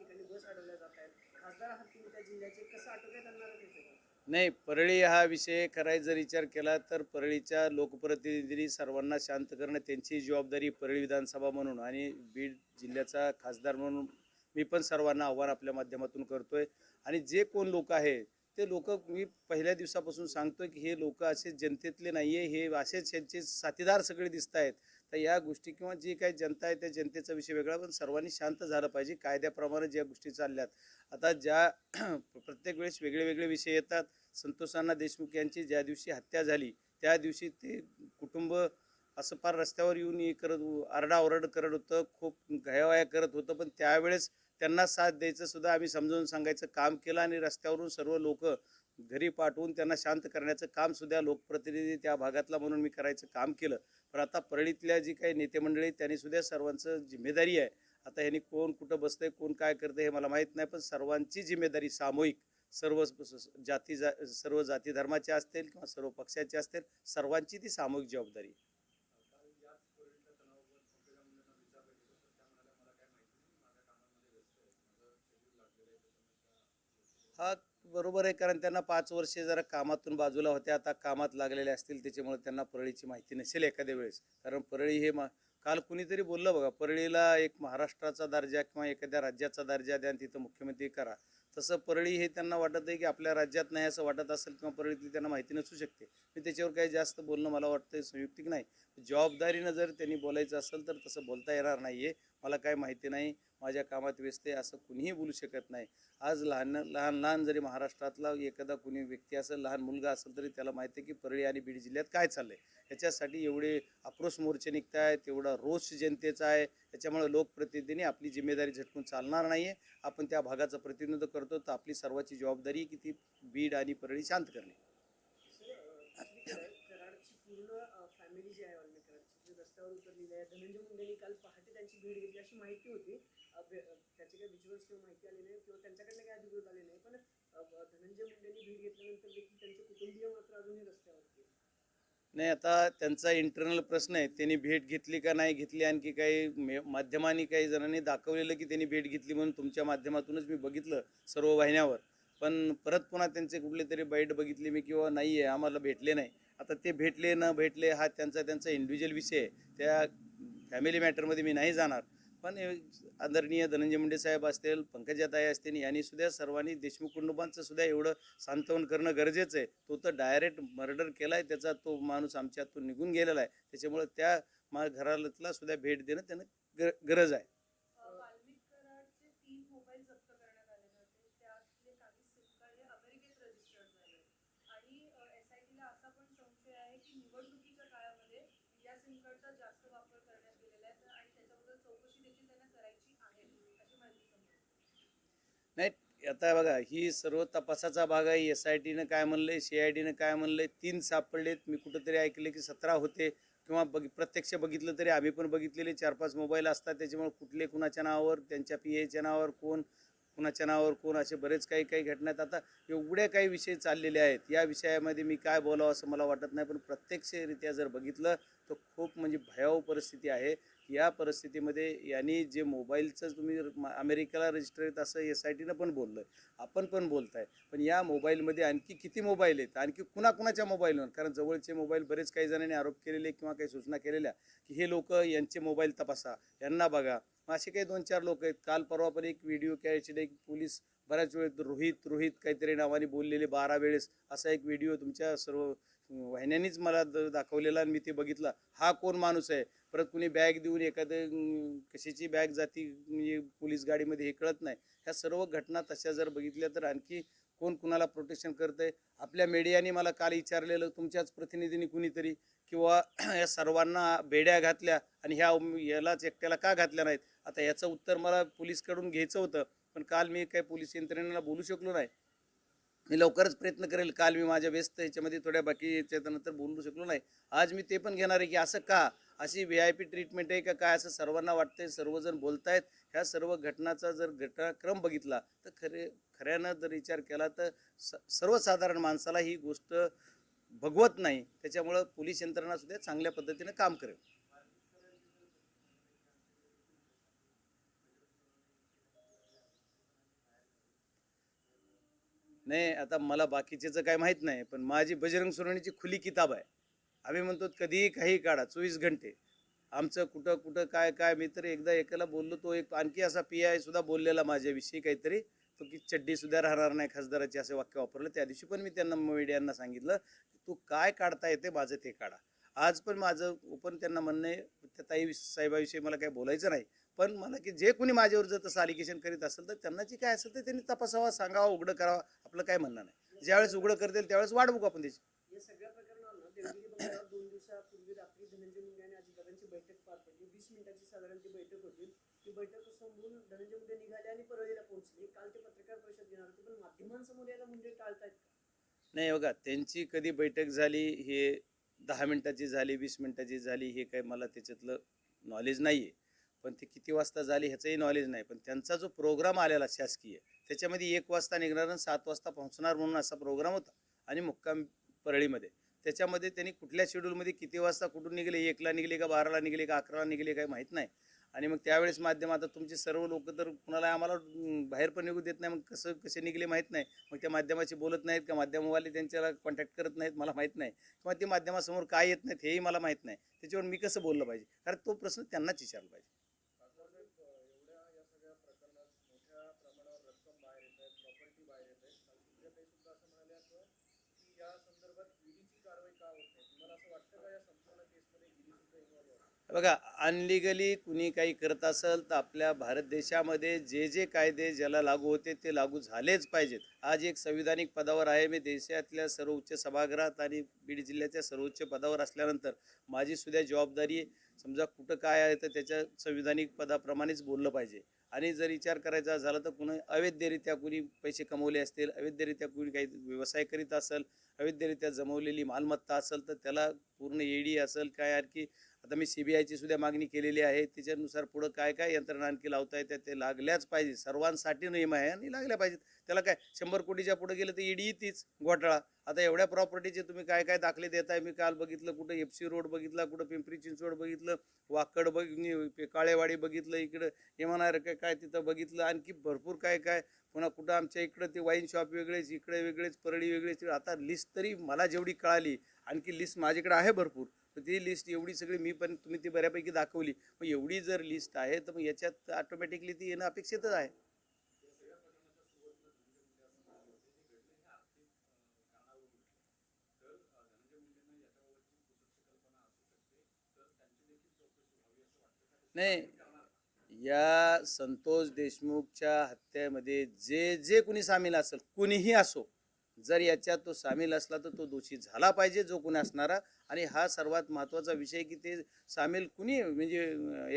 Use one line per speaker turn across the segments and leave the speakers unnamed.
बस अडवल्या जात आहेत. खासदार त्या जिल्ह्याचे कसं आटोक्यात आणणार
नाही परळी हा विषय करायचा जर विचार केला तर परळीच्या लोकप्रतिनिधींनी सर्वांना शांत करणं त्यांची जबाबदारी परळी विधानसभा म्हणून आणि बीड जिल्ह्याचा खासदार म्हणून मी पण सर्वांना आव्हान आपल्या माध्यमातून करतोय. आणि जे कोण लोक आहे ते लोक मी पहिल्या दिवसापासून सांगतोय की हे लोक असे जनतेतले नाही आहे हे असेच यांचे साथीदार सगळे दिसत आहेत तर या गोष्टी किंवा जी काही जनता आहे त्या जनतेचा विषय वेगळा पण सर्वांनी शांत झालं पाहिजे. कायद्याप्रमाणे ज्या गोष्टी चालल्यात. आता ज्या प्रत्येक वेळेस वेगळे वेगळे विषय येतात. संतोषांना देशमुख यांची ज्या दिवशी हत्या झाली त्या दिवशी ते कुटुंब असं फार रस्त्यावर येऊन हे करत आरडाओरड करत होतं खूप घयावया करत होतं पण त्यावेळेस त्यांना साथ द्यायचं सुद्धा आम्ही समजावून सांगायचं काम केलं आणि रस्त्यावरून सर्व लोक घरी पाठवून त्यांना शांत करण्याचं काम सुद्धा लोकप्रतिनिधी त्या भागातला म्हणून मी करायचं काम केलं. पण आता परळीतल्या जी काही नेते मंडळी त्यांनी सुद्धा सर्वांचं जिम्मेदारी आहे. आता ह्यांनी कोण कुठं बसतंय कोण काय करतंय हे मला माहीत नाही पण सर्वांची जिम्मेदारी सामूहिक सर्व जाती जा सर्व जाती धर्माचे असतील किंवा सर्व पक्षाचे असतील सर्वांची ती सामूहिक जबाबदारी हा बरोबर आहे कारण त्यांना पाच वर्षे जरा कामातून बाजूला होत्या आता कामात लागलेले असतील त्याच्यामुळे त्यांना परळीची माहिती नसेल एखाद्या वेळेस. कारण परळी हे मा काल कुणीतरी बोललं बघा परळीला एक महाराष्ट्राचा दर्जा किंवा एखाद्या राज्याचा दर्जा द्या आणि तिथं मुख्यमंत्री करा. तसं परळी हे त्यांना वाटत आहे की आपल्या राज्यात नाही असं वाटत असेल किंवा परळीतली त्यांना माहिती नसू शकते. मी त्याच्यावर काही जास्त बोलणं मला वाटतं संयुक्तिक नाही. जबाबदारीनं जर त्यांनी बोलायचं असेल तर तसं बोलता येणार नाही आहे मला काय माहिती नाही माझ्या कामात व्यस्त आहे असं कुणीही बोलू शकत नाही आज लहान लहान लहान जरी महाराष्ट्रातला एखादा कुणी व्यक्ती असेल लहान मुलगा असेल तरी त्याला माहिती आहे की परळी आणि बीड जिल्ह्यात काय चाललंय याच्यासाठी एवढे आक्रोश मोर्चे निघत आहेत एवढा रोष जनतेचा आहे याच्यामुळे लोकप्रतिनिधींनी आपली जिम्मेदारी झटकून चालणार नाही आहे आपण त्या भागाचं प्रतिनिधित्व करतो तर आपली सर्वांची जबाबदारी आहे की ती बीड आणि परळी शांत करणे
आहे, आहे आहे धनंजय मुंडेंनी काल पहाटे त्यांची घेतली अशी माहिती होती त्याचे काही विज्युअल्स किंवा माहिती आली नाही किंवा त्यांच्याकडनं काही अधिकृत आले नाही पण धनंजय मुंडेंनी भेट घेतल्यानंतर देखील त्यांचे कुटुंबीय मात्र अजूनही रस्त्यावरती
नाही आता त्यांचा इंटरनल प्रश्न आहे त्यांनी भेट घेतली का नाही घेतली आणखी काही माध्यमांनी काही जणांनी दाखवलेलं की त्यांनी भेट घेतली म्हणून तुमच्या माध्यमातूनच मी बघितलं सर्व वाहिन्यावर. पण परत पुन्हा त्यांचे कुठले तरी बाईट बघितली मी किंवा नाही आहे आम्हाला भेटले नाही. आता ते भेटले न भेटले हा त्यांचा त्यांचा इंडिव्हिज्युअल विषय आहे. त्या फॅमिली मॅटरमध्ये मी नाही जाणार. पण आदरणीय धनंजय मुंडे साहेब असतील पंकजाताई असतील यांनी सुद्धा सर्वांनी देशमुख कुटुंबांचं सुद्धा एवढं सांत्वन करणं गरजेचं आहे. तो तर डायरेक्ट मर्डर केलाय त्याचा तो माणूस आमच्यातून निघून गेलेला आहे. त्याच्यामुळे त्या मा घराला सुद्धा भेट देणं त्यांना ग गरज आहे
वाल्मिक कराडचे तीन मोबाईल जप्त करण्यात आलेले होते त्यातले काही सिम कार्ड हे अमेरिकेत रजिस्टर्ड झाले आणि एस आय टीला असा पण संशय आहे की निवडणुकीच्या काळामध्ये या सिम कार्डचा जास्त वापर करण्यात गेलेला आहे तर- आणि त्याच्याबद्दल चौकशी देखील त्यांना करायची आहे अशी माहिती समोर आली.
नाही आता बघा ही सर्व तपासाचा भाग आहे. एस आय टीनं काय म्हणलंय सी आय डीनं काय म्हणलंय तीन सापडलेत. मी कुठंतरी ऐकले की सतरा होते. किंवा बघ प्रत्यक्ष बघितलं तरी आम्ही पण बघितलेले. चार पाच मोबाईल असतात त्याच्यामुळे कुठले कुणाच्या नावावर त्यांच्या पी एच्या नावावर कोण कुणाच्या नावावर कोण असे बरेच काही काही घटना आहेत आता एवढे काही विषय चाललेले आहेत. या विषयामध्ये मी काय बोलावं असं मला वाटत नाही. पण प्रत्यक्षरित्या जर बघितलं तर खूप म्हणजे भयावह परिस्थिती आहे. या परिस्थितीमध्ये यांनी जे मोबाईलचं तुम्ही अमेरिकेला रजिस्टर आहेत असं एस आय टीनं पण बोललं आपण पण बोलत आहे पण या मोबाईलमध्ये आणखी किती मोबाईल आहेत? आणखी कुणाकुणाच्या मोबाईलवर? कारण जवळचे मोबाईल बरेच काही जणांनी आरोप केलेले किंवा काही सूचना केलेल्या की हे लोक यांचे मोबाईल तपासा यांना बघा. मग असे काही दोन चार लोक आहेत. काल परवा पण एक व्हिडिओ कॅचडे एक पोलीस बऱ्याच वेळेत रोहित रोहित काहीतरी नावाने बोललेले बारा वेळेस असा एक व्हिडिओ तुमच्या सर्व वाहिन्यांनीच मला द- दाखवलेला आणि मी ते बघितला. हा कोण माणूस आहे? परत कुणी बॅग देऊन एखादं कशाची बॅग जाती म्हणजे पोलीस गाडीमध्ये हे कळत नाही. ह्या सर्व घटना तशा जर बघितल्या तर आणखी कोण कुणाला प्रोटेक्शन आहे आपल्या मीडियाने मला काल विचारलेलं तुमच्याच प्रतिनिधींनी कुणीतरी? किंवा या सर्वांना बेड्या घातल्या आणि ह्या यालाच एकट्याला का घातल्या नाहीत? आता याचं उत्तर मला पोलीसकडून घ्यायचं होतं पण काल मी काही पोलीस यंत्रणेला बोलू शकलो नाही. मी लवकरच प्रयत्न करेल. काल मी माझ्या व्यस्त याच्यामध्ये थोड्या बाकी याच्यानंतर बोलू शकलो नाही. आज मी ते पण घेणार आहे की असं का? अशी व्ही आय पी ट्रीटमेंट आहे का? काय असं सर्वांना वाटतंय? सर्वजण बोलतायत. ह्या सर्व घटनाचा जर घटनाक्रम बघितला तर खरे खऱ्यानं जर विचार केला तर स सर्वसाधारण माणसाला ही गोष्ट भगवत नाही. त्याच्यामुळं पोलीस यंत्रणासुद्धा चांगल्या पद्धतीनं काम करेल. नाही आता मला बाकीचेचं काय माहीत नाही पण माझी बजरंग सोनवणीची खुली किताब आहे. आम्ही म्हणतो कधीही काही काढा चोवीस घंटे. आमचं कुठं कुठं काय काय मी तर एकदा एकाला बोललो तो एक आणखी असा पी आय सुद्धा बोललेला माझ्याविषयी काहीतरी. तो की चड्डी सुद्धा राहणार नाही खासदाराचे असे वाक्य वापरलं. त्या दिवशी पण मी त्यांना मीडियांना सांगितलं तू काय काढता येते माझं ते काढा. आज पण माझं ओपन त्यांना म्हणणं आहे त्या ताई साहेबाविषयी मला काही बोलायचं नाही. पण मला की जे कोणी माझ्यावर जर तसं अलिगेशन करीत असेल तर त्यांना जे काय असेल तर त्यांनी तपासावा सांगावा उघडं करावा आपलं काय म्हणणं नाही. ज्यावेळेस उघडं करतील त्यावेळेस वाट बघू आपण त्याची. नाही बघा त्यांची कधी बैठक झाली हे दहा मिनटाची झाली वीस मिनटाची झाली हे काही मला त्याच्यातलं नॉलेज नाही आहे पण ते किती वाजता झाली ह्याचंही नॉलेज नाही. पण त्यांचा जो प्रोग्राम आलेला शासकीय त्याच्यामध्ये एक वाजता निघणार आणि सात वाजता पोहोचणार म्हणून असा प्रोग्राम होता. आणि मुक्काम परळीमध्ये. त्याच्यामध्ये त्यांनी कुठल्या शेड्यूलमध्ये किती वाजता कुठून निघले एकला निघले का बाराला निघले का अकराला निघले काही माहीत नाही. आणि मग त्यावेळेस माध्यम आता तुमचे सर्व लोक तर कुणाला आम्हाला बाहेर पण निघू देत नाही मग कसं कसे निघले माहीत नाही. मग त्या माध्यमाशी बोलत नाहीत का? माध्यमवाले त्यांच्याला कॉन्टॅक्ट करत नाहीत मला माहीत नाही. किंवा ते माध्यमासमोर काय येत नाहीत हेही मला माहीत नाही. त्याच्यावर मी कसं बोललं पाहिजे? कारण तो प्रश्न त्यांनाच विचारला पाहिजे
एवढ्या या सगळ्या प्रकरणात मोठ्या प्रमाणावर रक्कम बाहेर येत आहे प्रॉपर्टी बाहेर येत आहे सुप्रियाताई सुद्धा असं म्हणाले असं की या संदर्भात ईडीची कारवाई का होत नाही तुम्हाला असं वाटतं का या संपूर्ण केसमध्ये ईडी सुद्धा इन्व्हॉल्व आहे
बघा अनलिगली कुणी काही करत असेल तर आपल्या भारत देशामध्ये जे जे कायदे ज्याला लागू होते ते लागू झालेच पाहिजेत. आज एक संविधानिक पदावर आहे. मी देशातल्या सर्वोच्च सभागृहात आणि बीड जिल्ह्याच्या सर्वोच्च पदावर असल्यानंतर माझी सुद्धा जबाबदारी समजा कुठं काय आहे तर त्याच्या संविधानिक पदाप्रमाणेच बोललं पाहिजे. आणि जर विचार करायचा झाला तर कुणी अवैधरित्या कुणी पैसे कमवले असतील अवैधरित्या कुणी काही व्यवसाय करीत असेल अवैधरित्या जमवलेली मालमत्ता असेल तर त्याला पूर्ण ईडी असेल काय आणखी आता मी सी बी आयची सुद्धा मागणी केलेली आहे. त्याच्यानुसार पुढं काय काय यंत्रणा आणखी लावता येतात ते लागल्याच पाहिजे. सर्वांसाठी नियम आहे आणि लागल्या पाहिजेत. त्याला काय शंभर कोटीच्या पुढे गेलं तर ईडी तीच घोटाळा. आता एवढ्या प्रॉपर्टीचे तुम्ही काय काय दाखले देताय? मी काल बघितलं कुठं एफ सी रोड बघितला कुठं पिंपरी चिंचवड बघितलं वाकड बघ काळेवाडी बघितलं इकडं येणार काय काय तिथं बघितलं आणखी भरपूर काय काय. पुन्हा कुठं आमच्या इकडं ते वाईन शॉप वेगळेच इकडे वेगळेच परळी वेगळेच. आता लिस्ट तरी मला जेवढी कळाली आणखी लिस्ट माझ्याकडे आहे भरपूर. तर ती लिस्ट एवढी सगळी मी पण तुम्ही ती बऱ्यापैकी दाखवली. मग एवढी जर लिस्ट आहे तर मग याच्यात ऑटोमॅटिकली ती येणं अपेक्षितच आहे. नाही या संतोष देशमुखच्या हत्येमध्ये जे जे कुणी सामील असेल कुणीही असो जर याच्यात तो सामील असला तर तो दोषी झाला पाहिजे जो कोणी असणारा. आणि हा सर्वात महत्त्वाचा विषय की ते सामील कुणी म्हणजे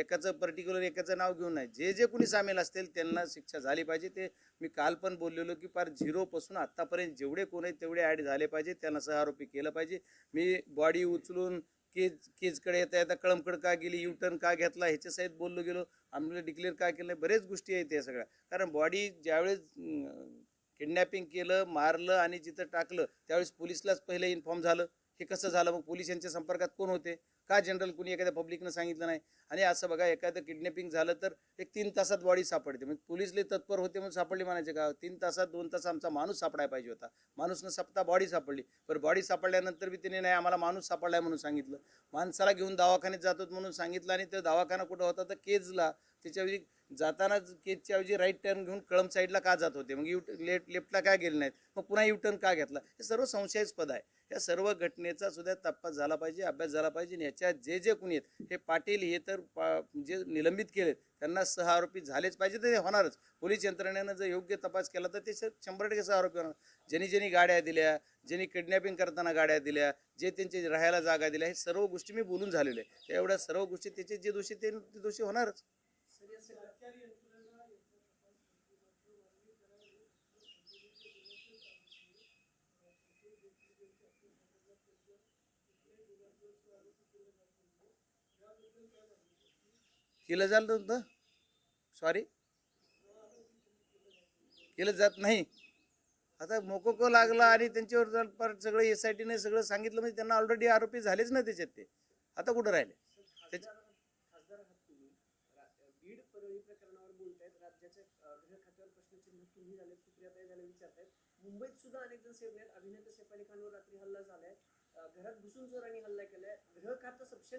एकाचं पर्टिक्युलर एकाचं नाव घेऊन नाही. जे जे कुणी सामील असतील त्यांना शिक्षा झाली पाहिजे. ते मी काल पण बोललेलो की फार झिरोपासून आत्तापर्यंत जेवढे कोण आहेत तेवढे ॲड झाले पाहिजे. त्यांना सहारोपी केलं पाहिजे. मी बॉडी उचलून केज केजकडे येता येता कळमकड का गेली यू टर्न का घेतला ह्याच्या सहित बोललो गेलो. आम्हाला डिक्लेअर का केलं बरेच गोष्टी आहेत या सगळ्या. कारण बॉडी ज्यावेळेस किडनॅपिंग केलं मारलं आणि जिथं टाकलं त्यावेळेस पोलिसलाच पहिले इन्फॉर्म झालं. हे कसं झालं? मग पोलीस यांच्या संपर्कात कोण होते? का जनरल कुणी एखाद्या पब्लिकनं सांगितलं नाही? आणि असं बघा एखादं किडनॅपिंग झालं तर एक तीन तासात बॉडी सापडते. मग पोलिसले तत्पर होते म्हणून सापडली म्हणायचे का? तीन तासात दोन तास आमचा माणूस सापडायला पाहिजे होता. माणूस न सापता बॉडी सापडली. पण बॉडी सापडल्यानंतर बी तिने नाही आम्हाला माणूस सापडलाय म्हणून सांगितलं. माणसाला घेऊन दवाखान्यात जातो म्हणून सांगितलं आणि तो दवाखाना कुठं होता? तर केजला. त्याच्याऐवजी जाताना केजच्या ऐवजी राईट टर्न घेऊन कळम साईडला का जात होते? मग यू लेफ्ट लेफ्टला का गेले नाहीत? मग पुन्हा यू टर्न का घेतला? हे सर्व संशयास्पद आहे. या सर्व घटनेचा सुद्धा तपास झाला पाहिजे अभ्यास झाला पाहिजे आणि ह्याच्यात जे जे कुणी आहेत हे पाटील हे तर पा जे निलंबित केलेत त्यांना सह आरोपी झालेच पाहिजे तर ते होणारच. पोलीस यंत्रणेनं जर योग्य तपास केला तर ते शंभर टक्के सह आरोपी होणार. ज्यांनी ज्यांनी गाड्या दिल्या ज्यांनी किडनॅपिंग करताना गाड्या दिल्या जे त्यांचे राहायला जागा दिल्या हे सर्व गोष्टी मी बोलून झालेले आहे. त्या एवढ्या सर्व गोष्टी त्याचे जे दोषी ते ते दोषी होणारच
सर या सगळ्या
केलं जाल नव्हतं? सॉरी केलं जात नाही. आता मोकोको लागला आणि त्यांच्यावर जर परत सगळं एस आय टीने सगळं सांगितलं म्हणजे त्यांना ऑलरेडी आरोपी झालेच ना त्याच्यात ते. आता कुठं राहिले?
त्याच्या खासदार आहात तुम्ही रा- बीड परळी प्रकरणावर बोलतायत राज्याच्या अं, गृह खात्यावर प्रश्नचिन्ह तुम्ही झाले सुप्रियाताई झाले विचारतायत मुंबईत सुद्धा अनेक जण सेफ नाहीत अभिनेता सैफ अली खानवर रात्री हल्ला झालाय. घरात घुसून चोरांनी हल्ला केलाय. गृह खातं सपशेल